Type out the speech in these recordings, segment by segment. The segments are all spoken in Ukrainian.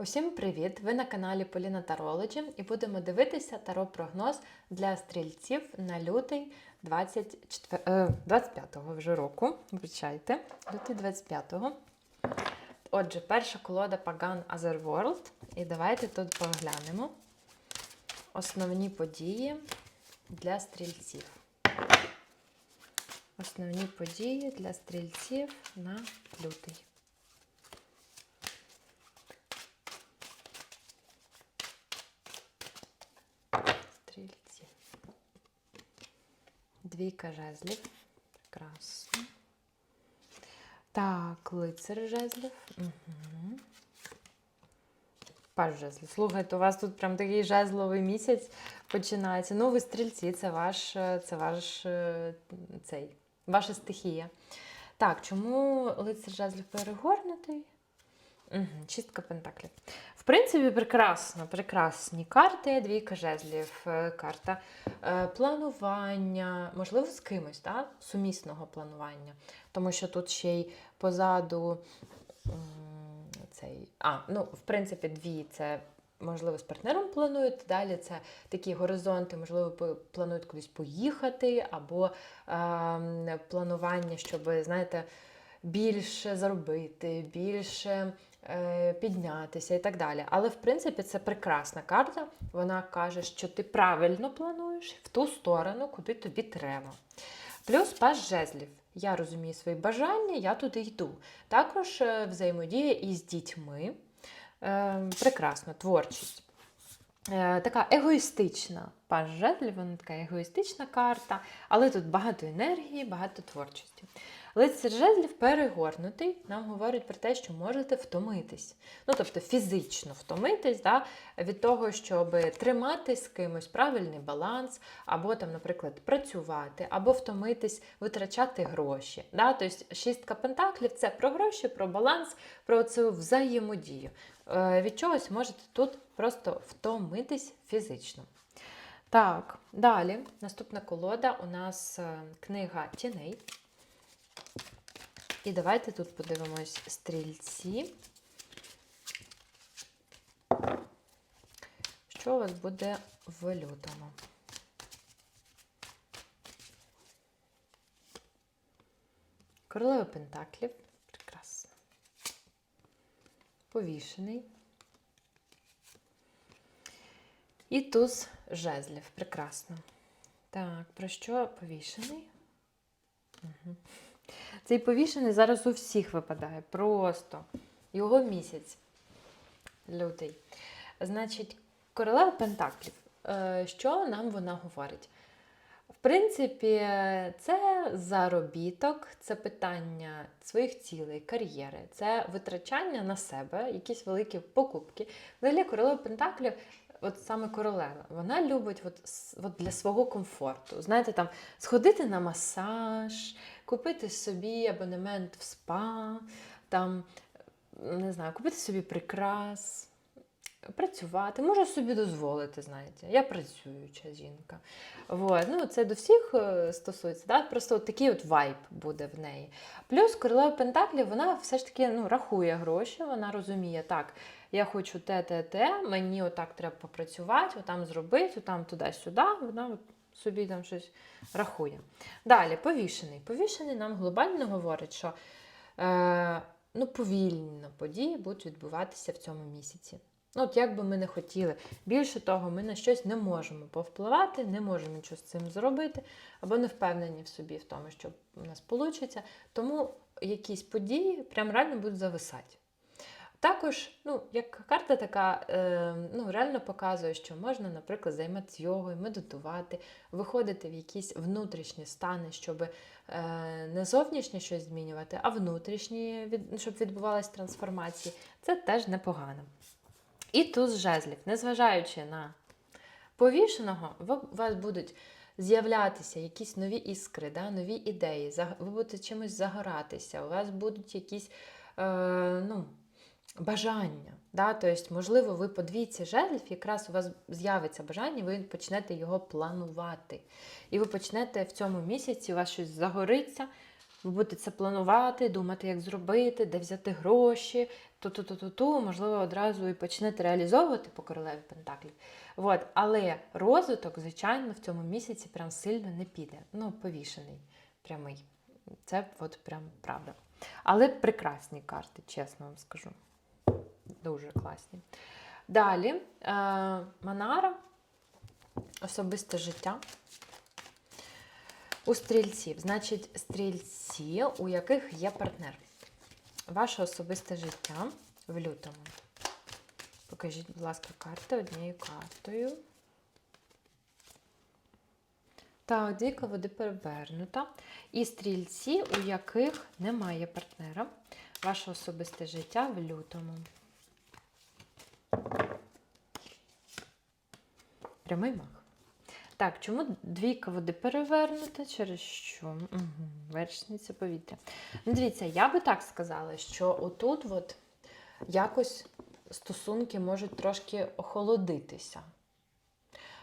Усім привіт! Ви на каналі Поліна Тарологі і будемо дивитися таро-прогноз для стрільців на лютий 24, е, 25-го вже року. Вибачайте, лютий 25-го. Отже, перша колода Pagan Otherworld. І давайте тут поглянемо основні події для стрільців. Основні події для стрільців на лютий. Стрільці. Двійка жезлів. Прекрасно. Так, лицар жезлів. Угу. Паж жезлів. Слухайте, у вас тут прям такий жезловий місяць починається. Ну, ви стрільці, це ваш, це ваш е, цей, ваша стихія. Так, чому лицар жезлів перегорнутий? Угу, Чистка пентаклів. В принципі, прекрасно, прекрасні карти, двійка жезлів, е, карта е, планування, можливо, з кимось, так? сумісного планування. Тому що тут ще й позаду цей. А, ну, в принципі, дві це. Можливо, з партнером планують. Далі це такі горизонти, можливо, планують кудись поїхати, або е, планування, щоб, знаєте, більше заробити, більше піднятися і так далі. Але в принципі це прекрасна карта. Вона каже, що ти правильно плануєш в ту сторону, куди тобі треба. Плюс пас жезлів. Я розумію свої бажання, я туди йду. Також е, взаємодія із дітьми. Е, прекрасно, творчість. Е, така егоїстична паж жезлів, вона така егоїстична карта, але тут багато енергії, багато творчості. Лицар жезлів перегорнутий нам говорить про те, що можете втомитись. Ну, тобто фізично втомитись да, від того, щоб тримати з кимось правильний баланс, або, там, наприклад, працювати, або втомитись, витрачати гроші. Да? Тобто шістка пентаклів це про гроші, про баланс, про цю взаємодію. Е, Від чогось можете тут просто втомитись фізично. Так, далі наступна колода у нас е, книга тіней. І давайте тут подивимось стрільці. Що у вас буде в лютому? Королева Пентаклів. Прекрасно. Повішений. І туз жезлів. Прекрасно. Так, про що повішений? Угу. Цей повішений зараз у всіх випадає. Просто його місяць. Лютий. Значить, королева Пентаклів. Е, Що нам вона говорить? В принципі, це заробіток, це питання своїх цілей, кар'єри, це витрачання на себе, якісь великі покупки. Взагалі, королева Пентаклів, от саме королева, вона любить от, от для свого комфорту. Знаєте, там сходити на масаж, купити собі абонемент в спа, там, не знаю, купити собі прикрас. Працювати, можу собі дозволити, знаєте. Я працююча жінка. Вот. Ну, це до всіх е, стосується. Да? Просто от такий от вайб буде в неї. Плюс королева Пентаклів, вона все ж таки ну, рахує гроші, вона розуміє, так, я хочу те, те, те, мені отак треба попрацювати, отам зробити, отам туди-сюди. Вона от собі там щось рахує. Далі, повішений. Повішений нам глобально говорить, що е, ну, повільно події будуть відбуватися в цьому місяці. Ну, от як би ми не хотіли. Більше того, ми на щось не можемо повпливати, не можемо нічого з цим зробити, або не впевнені в собі в тому, що у нас вийде. Тому якісь події прям реально будуть зависати. Також, ну, як карта така, е, ну, реально показує, що можна, наприклад, займатися йогою, медитувати, виходити в якісь внутрішні стани, щоб е, не зовнішнє щось змінювати, а внутрішні, від, щоб відбувалась трансформація. Це теж непогано. І туз жезлів, незважаючи на повішеного, у вас будуть з'являтися якісь нові іскри, да, нові ідеї, ви будете чимось загоратися, у вас будуть якісь е, ну, бажання. Да? Тобто, можливо, ви по двійці жезлів, якраз у вас з'явиться бажання, ви почнете його планувати. І ви почнете в цьому місяці, у вас щось загориться, ви будете це планувати, думати, як зробити, де взяти гроші, ту-ту-ту-ту-ту, можливо, одразу і почнете реалізовувати по королеві Пентаклів. От. Але розвиток, звичайно, в цьому місяці прям сильно не піде. Ну, повішений, прямий. Це от прям правда. Але прекрасні карти, чесно вам скажу. Дуже класні. Далі, е, Манара, особисте життя. У стрільців. Значить, стрільці, у яких є партнер. Ваше особисте життя в лютому. Покажіть, будь ласка, карти однією картою. Так, двійка води перевернута. І стрільці, у яких немає партнера. Ваше особисте життя в лютому. Прямий мах. Так, чому двійка води перевернута? Через що? Угу. Вершниця повітря. Ну, дивіться, я би так сказала, що отут от якось стосунки можуть трошки охолодитися.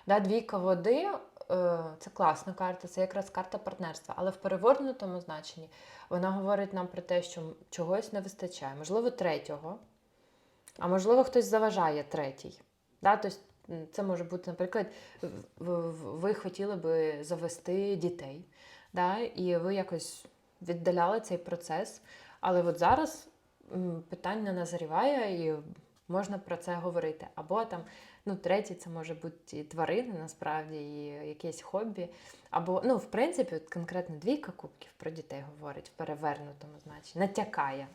Да, двійка води е, це класна карта, це якраз карта партнерства. Але в перевернутому значенні вона говорить нам про те, що чогось не вистачає. Можливо, третього, а можливо, хтось заважає третій. Да? Тобто це може бути, наприклад, ви хотіли би завести дітей, да? і ви якось віддаляли цей процес. Але от зараз питання назріває і можна про це говорити. Або там, ну, третє, це може бути і тварини, насправді, і якесь хобі. Або, ну, в принципі, от конкретно двійка кубків про дітей говорить в перевернутому значенні, натякає.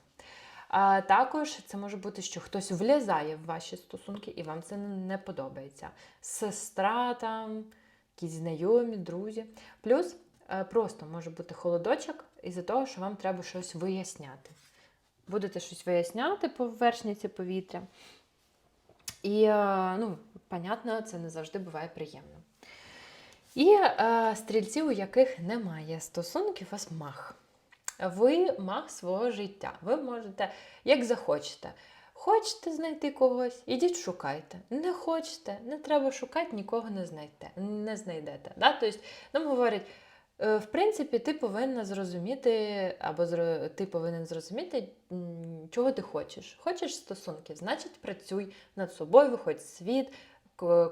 А також це може бути, що хтось влізає в ваші стосунки, і вам це не подобається. Сестра, там, якісь знайомі, друзі. Плюс е, просто може бути холодочок із-за того, що вам треба щось виясняти. Будете щось виясняти по вершниці повітря. І, е, ну, понятно, це не завжди буває приємно. І е, стрільці, у яких немає стосунків, вас мах ви маг свого життя. Ви можете, як захочете. Хочете знайти когось, ідіть шукайте. Не хочете, не треба шукати, нікого не знайдете. Не знайдете. Да? Тобто, нам говорять, «Е, в принципі, ти повинна зрозуміти, або ти повинен зрозуміти, чого ти хочеш. Хочеш стосунків, значить працюй над собою, виходь в світ,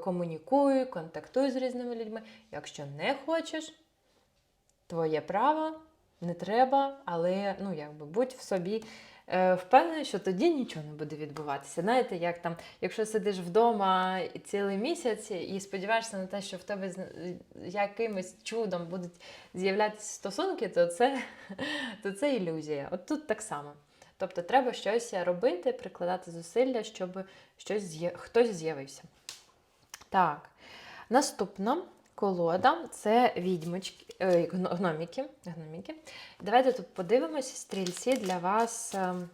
комунікуй, контактуй з різними людьми. Якщо не хочеш, твоє право не треба, але ну, якби, будь в собі е, впевнений, що тоді нічого не буде відбуватися. Знаєте, як там, якщо сидиш вдома цілий місяць і сподіваєшся на те, що в тебе якимось чудом будуть з'являтися стосунки, то це, то це ілюзія. От тут так само. Тобто треба щось робити, прикладати зусилля, щоб щось хтось з'явився. Так, наступно колода це відьмочки, е, гноміки. гноміки. Давайте тут подивимося, стрільці для вас ем,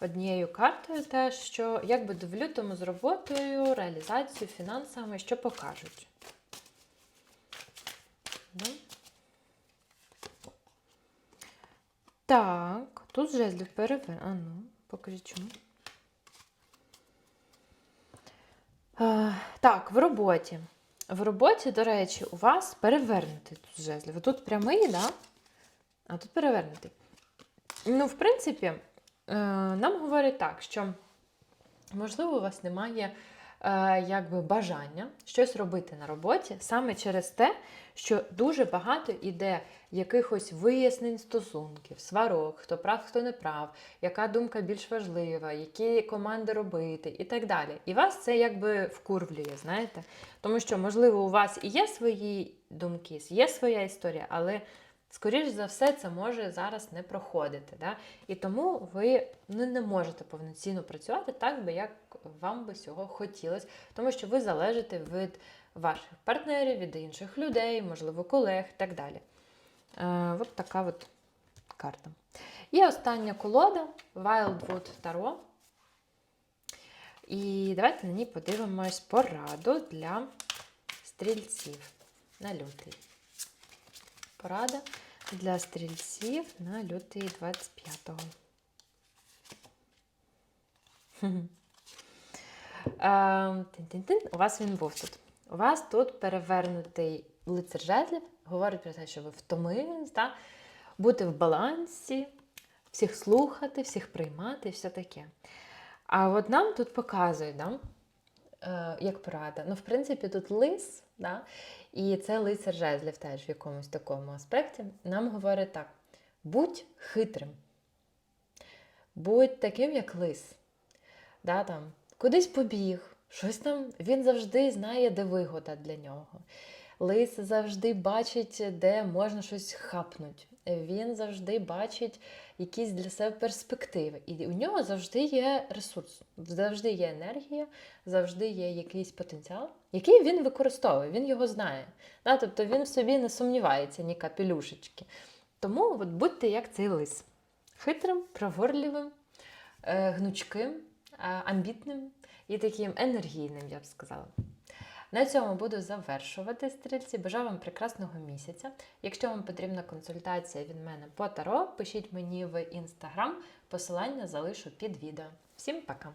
однією картою, те, що як буде в лютому з роботою, реалізацією, фінансами, що покажуть. Так, тут жезлів перевер. А ну, покажіть чому. Так, в роботі. В роботі, до речі, у вас перевернутий тут жезлів. Тут прямий, да? а тут перевернутий. Ну, в принципі, е, нам говорять так, що, можливо, у вас немає якби бажання щось робити на роботі саме через те, що дуже багато іде якихось вияснень стосунків, сварок, хто прав, хто не прав, яка думка більш важлива, які команди робити і так далі. І вас це якби вкурвлює, знаєте? Тому що, можливо, у вас і є свої думки, є своя історія, але скоріш за все, це може зараз не проходити. Да? І тому ви ну, не можете повноцінно працювати так, би, як вам би цього хотілося, тому що ви залежите від ваших партнерів, від інших людей, можливо, колег і так далі. Е, От така от карта. І остання колода Wildwood Tarot. І давайте на ній подивимось пораду для стрільців на лютий. Порада для стрільців на лютий 25-го. У вас він був тут. У вас тут перевернутий лицар жезлів, говорить про те, що ви втомились, так? бути в балансі, всіх слухати, всіх приймати і все таке. А от нам тут показують, да? е, як порада. Ну, в принципі, тут лис, да? і це лицар жезлів теж в якомусь такому аспекті. Нам говорить так: будь хитрим, будь таким, як лис. Да, там, кудись побіг, щось там, він завжди знає, де вигода для нього. Лис завжди бачить, де можна щось хапнути. Він завжди бачить якісь для себе перспективи. І у нього завжди є ресурс, завжди є енергія, завжди є якийсь потенціал, який він використовує, він його знає. Да? Тобто він в собі не сумнівається, ні капелюшечки. Тому от будьте як цей лис. Хитрим, проворливим, е, гнучким, амбітним і таким енергійним, я б сказала. На цьому буду завершувати стрільці. Бажаю вам прекрасного місяця. Якщо вам потрібна консультація від мене по таро, пишіть мені в інстаграм. Посилання залишу під відео. Всім пока!